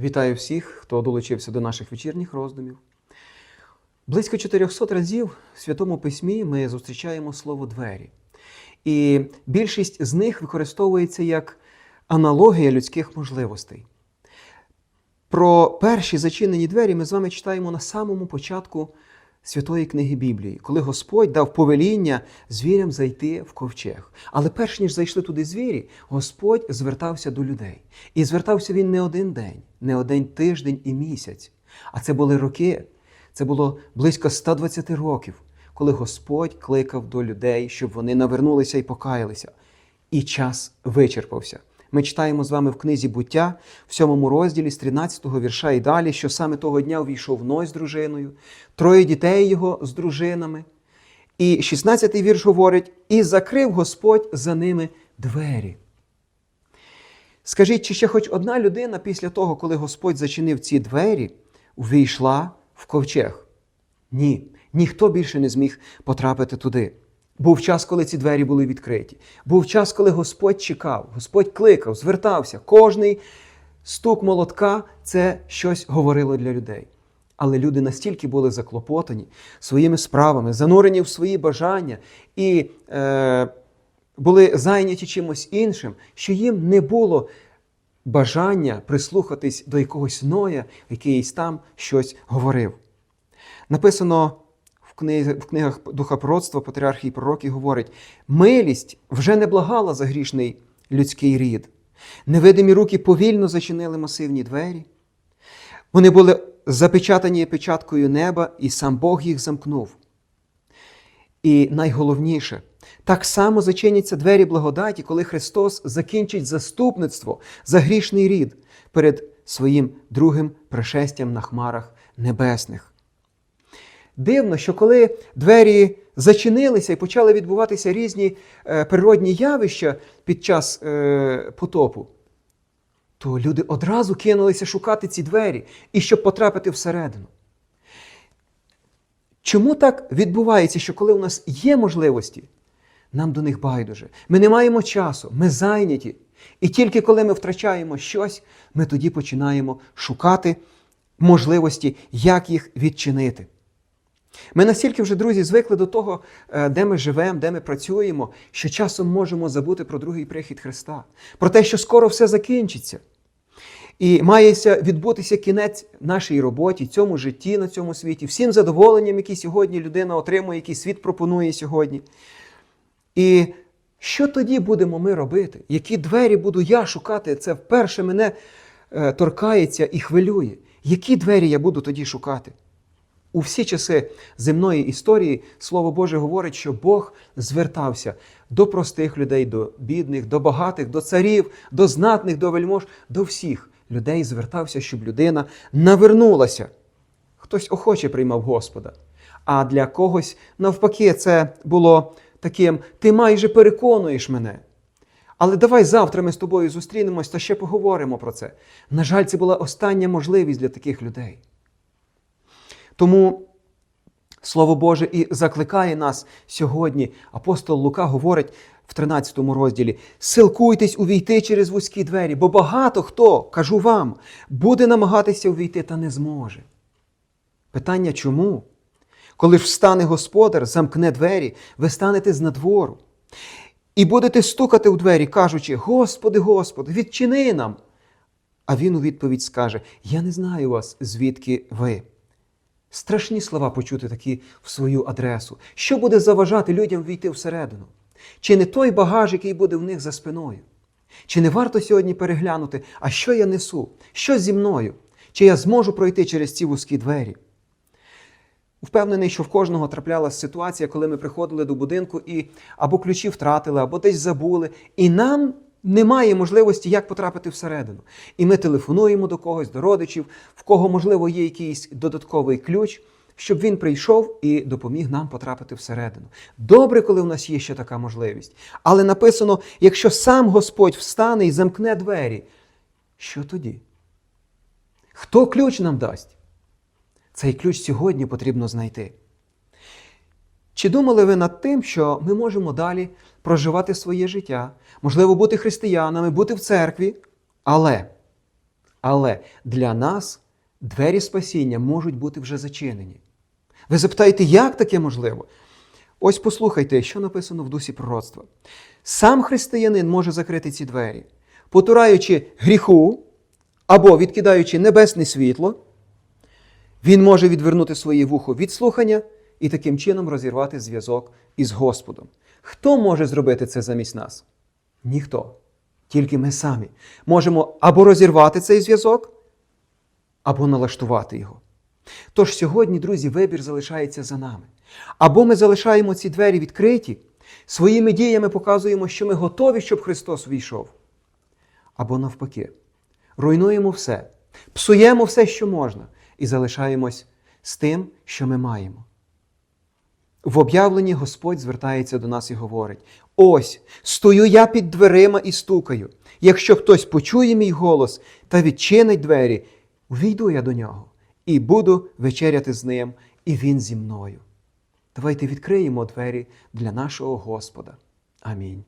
Вітаю всіх, хто долучився до наших вечірніх роздумів. Близько 400 разів в Святому Письмі ми зустрічаємо слово двері. І більшість з них використовується як аналогія людських можливостей. Про перші зачинені двері ми з вами читаємо на самому початку Святої книги Біблії, коли Господь дав повеління звірям зайти в ковчег. Але перш ніж зайшли туди звірі, Господь звертався до людей. І звертався він не один день, не один тиждень і місяць. А це були роки. Це було близько 120 років, коли Господь кликав до людей, щоб вони навернулися і покаялися. І час вичерпався. Ми читаємо з вами в книзі буття в сьомому розділі з 13 го вірша і далі, що саме того дня увійшов Ной з дружиною, троє дітей його з дружинами. І 16-й вірш говорить: і закрив Господь за ними двері. Скажіть, чи ще хоч одна людина після того, коли Господь зачинив ці двері, увійшла в ковчег? Ні, ніхто більше не зміг потрапити туди. Був час, коли ці двері були відкриті. Був час, коли Господь чекав, Господь кликав, звертався. Кожний стук молотка це щось говорило для людей. Але люди настільки були заклопотані своїми справами, занурені в свої бажання і е, були зайняті чимось іншим, що їм не було бажання прислухатись до якогось ноя, який там щось говорив. Написано в книгах, пророцтва, патріархії пророки говорить: милість вже не благала за грішний людський рід. Невидимі руки повільно зачинили масивні двері. Вони були запечатані печаткою неба, і сам Бог їх замкнув. І найголовніше, так само зачиняться двері благодаті, коли Христос закінчить заступництво за грішний рід перед своїм другим пришестям на хмарах небесних. Дивно, що коли двері зачинилися і почали відбуватися різні е, природні явища під час е, потопу, то люди одразу кинулися шукати ці двері і щоб потрапити всередину. Чому так відбувається, що коли у нас є можливості, нам до них байдуже? Ми не маємо часу, ми зайняті. І тільки коли ми втрачаємо щось, ми тоді починаємо шукати можливості, як їх відчинити. Ми настільки вже, друзі, звикли до того, е, де ми живемо, де ми працюємо, що часом можемо забути про другий прихід Христа, про те, що скоро все закінчиться. І мається відбутися кінець нашій роботі, цьому житті на цьому світі, всім задоволенням, які сьогодні людина отримує, які світ пропонує сьогодні. І що тоді будемо ми робити? Які двері буду я шукати? Це вперше мене е, торкається і хвилює. Які двері я буду тоді шукати? У всі часи земної історії Слово Боже говорить, що Бог звертався до простих людей, до бідних, до багатих, до царів, до знатних, до вельмож, до всіх людей звертався, щоб людина навернулася. Хтось охоче приймав Господа. А для когось, навпаки, це було таким: ти майже переконуєш мене. Але давай завтра ми з тобою зустрінемось та ще поговоримо про це. На жаль, це була остання можливість для таких людей. Тому Слово Боже і закликає нас сьогодні. Апостол Лука говорить в 13 розділі: силкуйтесь увійти через вузькі двері, бо багато хто, кажу вам, буде намагатися увійти та не зможе. Питання чому? Коли ж встане господар, замкне двері, ви станете з надвору. І будете стукати у двері, кажучи: Господи, Господи, відчини нам. А він у відповідь скаже: Я не знаю вас, звідки ви. Страшні слова почути такі в свою адресу. Що буде заважати людям війти всередину? Чи не той багаж, який буде в них за спиною? Чи не варто сьогодні переглянути, а що я несу? Що зі мною? Чи я зможу пройти через ці вузькі двері? Впевнений, що в кожного траплялася ситуація, коли ми приходили до будинку і або ключі втратили, або десь забули, і нам немає можливості, як потрапити всередину. І ми телефонуємо до когось, до родичів, в кого, можливо, є якийсь додатковий ключ, щоб він прийшов і допоміг нам потрапити всередину. Добре, коли в нас є ще така можливість. Але написано: якщо сам Господь встане і замкне двері, що тоді? Хто ключ нам дасть? Цей ключ сьогодні потрібно знайти. Чи думали ви над тим, що ми можемо далі проживати своє життя, можливо, бути християнами, бути в церкві, але, Але для нас двері спасіння можуть бути вже зачинені. Ви запитаєте, як таке можливо? Ось послухайте, що написано в дусі пророцтва. Сам християнин може закрити ці двері, потураючи гріху або відкидаючи небесне світло, він може відвернути своє вухо від слухання і таким чином розірвати зв'язок із Господом. Хто може зробити це замість нас? Ніхто. Тільки ми самі можемо або розірвати цей зв'язок, або налаштувати його. Тож сьогодні, друзі, вибір залишається за нами. Або ми залишаємо ці двері відкриті, своїми діями показуємо, що ми готові, щоб Христос увійшов. Або навпаки, руйнуємо все, псуємо все, що можна, і залишаємось з тим, що ми маємо. В об'явленні Господь звертається до нас і говорить: Ось стою я під дверима і стукаю. Якщо хтось почує мій голос та відчинить двері, увійду я до нього і буду вечеряти з ним, і він зі мною. Давайте відкриємо двері для нашого Господа. Амінь.